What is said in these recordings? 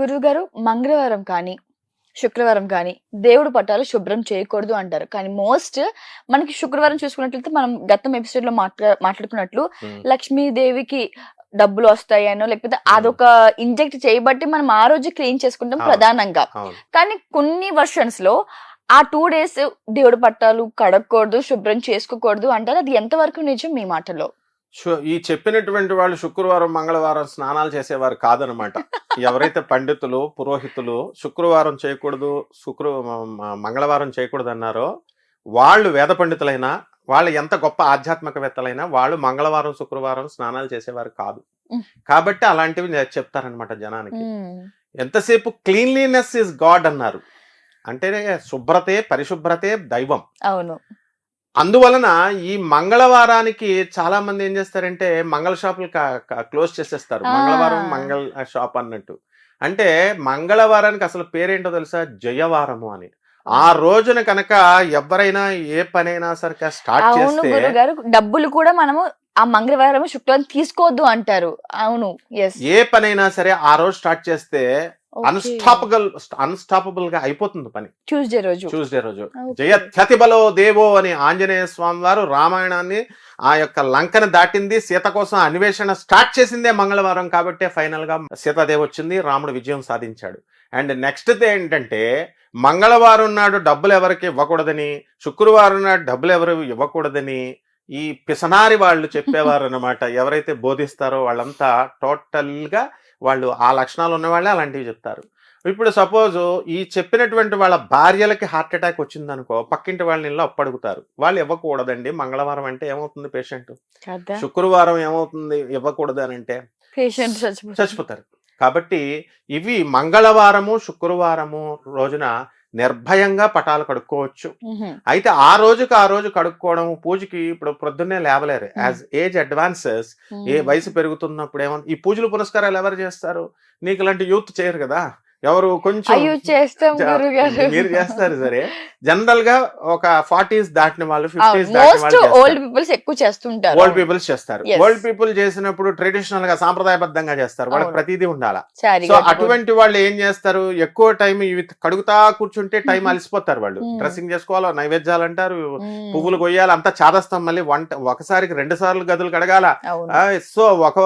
గురువు గారు మంగళవారం కానీ శుక్రవారం కానీ దేవుడు పట్టాలు శుభ్రం చేయకూడదు అంటారు. కానీ మోస్ట్ మనకి శుక్రవారం చూసుకున్నట్లయితే మనం గతం ఎపిసోడ్లో మాట్లా మాట్లాడుకున్నట్లు. లక్ష్మీదేవికి డబ్బులు వస్తాయనో లేకపోతే అదొక ఇంజెక్ట్ చేయబట్టి మనం ఆ రోజు క్లీన్ చేసుకుంటాం. ప్రధానంగా. కానీ కొన్ని వర్షన్స్లో ఆ టూ డేస్ దేవుడు పట్టాలు కడగకూడదు శుభ్రం చేసుకోకూడదు అంటారు. అది ఎంతవరకు నిజం మీ మాటలో? ఈ చెప్పినటువంటి వాళ్ళు శుక్రవారం మంగళవారం స్నానాలు చేసేవారు కాదనమాట. ఎవరైతే పండితులు పురోహితులు శుక్రవారం చేయకూడదు శుక్ర మంగళవారం చేయకూడదు అన్నారో వాళ్ళు వేద పండితులైనా వాళ్ళు ఎంత గొప్ప ఆధ్యాత్మికవేత్తలైనా వాళ్ళు మంగళవారం శుక్రవారం స్నానాలు చేసేవారు కాదు. కాబట్టి అలాంటివి చెప్తారనమాట జనానికి. ఎంతసేపు క్లీన్లీనెస్ ఇస్ గాడ్ అన్నారు. అంటే శుభ్రతే పరిశుభ్రతే దైవం. అవును. అందువలన ఈ మంగళవారానికి చాలా మంది ఏం చేస్తారంటే మంగళ షాపులు క్లోజ్ చేసేస్తారు. మంగళవారం మంగళ షాప్ అన్నట్టు. అంటే మంగళవారానికి అసలు పేరేంటో తెలుసా? జయవారము అని. ఆ రోజున కనుక ఎవరైనా ఏ పనైనా సరిగ్గా స్టార్ట్ చేస్తే డబ్బులు కూడా మనము ఆ మంగళవారం శుక్రవారం తీసుకోవద్దు అంటారు. అవును. ఏ పనైనా సరే ఆ రోజు స్టార్ట్ చేస్తే అన్స్టాపబుల్ అన్స్టాపబుల్గా అయిపోతుంది పని. ట్యూస్డే రోజు. ట్యూస్డే రోజు. జయ త్యతిబలో దేవో అని ఆంజనేయ స్వామి వారు రామాయణాన్ని ఆ యొక్క లంకను దాటింది. సీత కోసం అన్వేషణ స్టార్ట్ చేసిందే మంగళవారం కాబట్టి ఫైనల్గా సీతాదేవి వచ్చింది. రాముడు విజయం సాధించాడు. అండ్ నెక్స్ట్ ఏంటంటే మంగళవారం నాడు డబ్బులు ఎవరికి ఇవ్వకూడదని శుక్రవారం నాడు డబ్బులు ఎవరు ఇవ్వకూడదని ఈ పిసనారి వాళ్ళు చెప్పేవారు అనమాట ఎవరైతే బోధిస్తారో వాళ్ళంతా టోటల్గా వాళ్ళు ఆ లక్షణాలు ఉన్న వాళ్ళే అలాంటివి చెప్తారు. ఇప్పుడు సపోజ్ ఈ చెప్పినటువంటి వాళ్ళ భార్యలకి హార్ట్ అటాక్ వచ్చిందనుకో పక్కింటి వాళ్ళని ఇల్లు అప్పడుగుతారు. వాళ్ళు ఇవ్వకూడదండి. మంగళవారం అంటే ఏమవుతుంది పేషెంట్? శుక్రవారం ఏమవుతుంది? ఇవ్వకూడదు అని అంటే పేషెంట్ చచ్చిపోతారు. కాబట్టి ఇవి మంగళవారము శుక్రవారము రోజున నిర్భయంగా పటాలు కడుక్కోవచ్చు. అయితే ఆ రోజుకి ఆ రోజు కడుక్కోవడం పూజకి ఇప్పుడు ప్రొద్దున్నే లేవలేరు. యాజ్ ఏజ్ అడ్వాన్సెస్ ఏ వయసు పెరుగుతున్నప్పుడు ఏమో ఈ పూజలు పునస్కారాలు ఎవరు చేస్తారు? నీకు ఇలాంటి యూత్ చేయరు కదా? ఎవరు కొంచెం మీరు చేస్తారు సరే. జనరల్గా ఒక ఫార్టీస్ దాటిన వాళ్ళు ఫిఫ్టీస్ ఓల్డ్. పీపుల్స్ ఎక్కువ చేస్తుంటారు. ఓల్డ్ పీపుల్స్ చేస్తారు. ఓల్డ్ పీపుల్ చేసినప్పుడు ట్రెడిషనల్గా సాంప్రదాయబద్ధంగా చేస్తారు. వాళ్ళకి. ప్రతిదీ ఉండాలా? సో అటువంటి వాళ్ళు ఏం చేస్తారు? ఎక్కువ టైం ఇవి కడుగుతా కూర్చుంటే టైం. అలసిపోతారు వాళ్ళు. డ్రెస్సింగ్ చేసుకోవాలి? నైవేద్యాలు అంటారు. పువ్వులు కొయ్యాలి? అంతా చాదస్తాం మళ్ళీ వంట ఒకసారికి రెండు సార్లు గదులు కడగాల? సో ఒక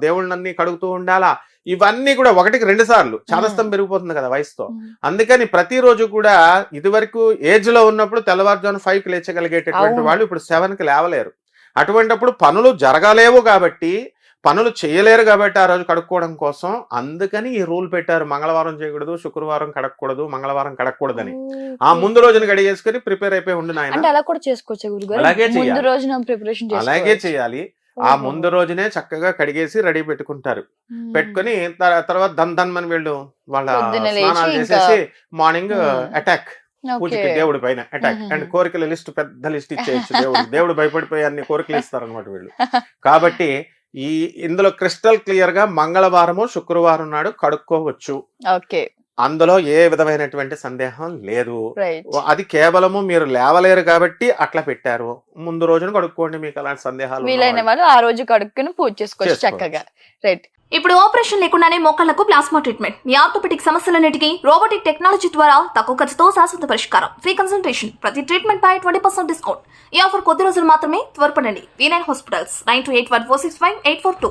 దేవుళ్ళన్నీ కడుగుతూ ఉండాలా? ఇవన్నీ కూడా ఒకటికి రెండు సార్లు. చాదస్తం పెరిగిపోతుంది కదా వయసుతో. అందుకని ప్రతిరోజు కూడా ఇదివరకు ఏజ్లో ఉన్నప్పుడు తెల్లవారుజాము ఫైవ్కి లేచగలిగేటటువంటి. వాళ్ళు ఇప్పుడు సెవెన్కి లేవలేరు. అటువంటప్పుడు పనులు జరగలేవు కాబట్టి పనులు చేయలేరు కాబట్టి ఆ రోజు కడుక్కోవడం కోసం అందుకని ఈ రూల్ పెట్టారు. మంగళవారం చేయకూడదు శుక్రవారం కడగకూడదు మంగళవారం కడగకూడదని ఆ. ముందు రోజున గడిగేసుకుని ప్రిపేర్ అయిపోయి ఉండు నాయన. అలాగే చేయాలి. అలాగే చేయాలి. ఆ ముందు రోజునే చక్కగా కడిగేసి రెడీ పెట్టుకుంటారు. పెట్టుకొని తర్- తర్వాత దన్ దన్ అని వీళ్ళు వాళ్ళ స్నానాలు చేసేసి మార్నింగ్. అటాక్ పూజకి దేవుడి పైన అటాక్. అండ్ కోరికల లిస్ట్ పెద్ద లిస్ట్ ఇచ్చేయచ్చు దేవుడు. దేవుడు భయపడిపోయి అన్ని కోరికలు ఇస్తారనమాట వీళ్ళు. కాబట్టి ఈ ఇందులో క్రిస్టల్ క్లియర్గా మంగళవారము శుక్రవారం నాడు కడుక్కోవచ్చు. అందులో ఏ విధమైనటువంటి సందేహం లేదు. అది కేవలము మీరు లేవలేరు కాబట్టి అట్లా పెట్టారు. ముందు రోజున కడుక్కోండి మీకు అలాంటి సందేహాలు వీలైన వాళ్ళు. ఆ రోజు కడుక్కుని పూజ చేసుకోవచ్చు చేసుకోవచ్చు. చక్కగా. రైట్ ఇప్పుడు ఆపరేషన్ లేకుండానే మోకాళ్ళకు ప్లాస్మా ట్రీట్మెంట్. మీ ఆర్థోపెటిక్ సమస్యలన్నిటికీ రోబోటిక్ టెక్నాలజీ ద్వారా తక్కువ ఖర్చుతో శాశ్వత పరిష్కారం. ఫ్రీ కన్సల్టేషన్ ప్రతి ట్రీట్మెంట్ పై ట్వంటీ పర్సెంట్ డిస్కౌంట్. ఈ ఆఫర్ కొద్ది రోజులు మాత్రమే త్వరపడండి. V nine hospitals nine two eight one four six five eight four two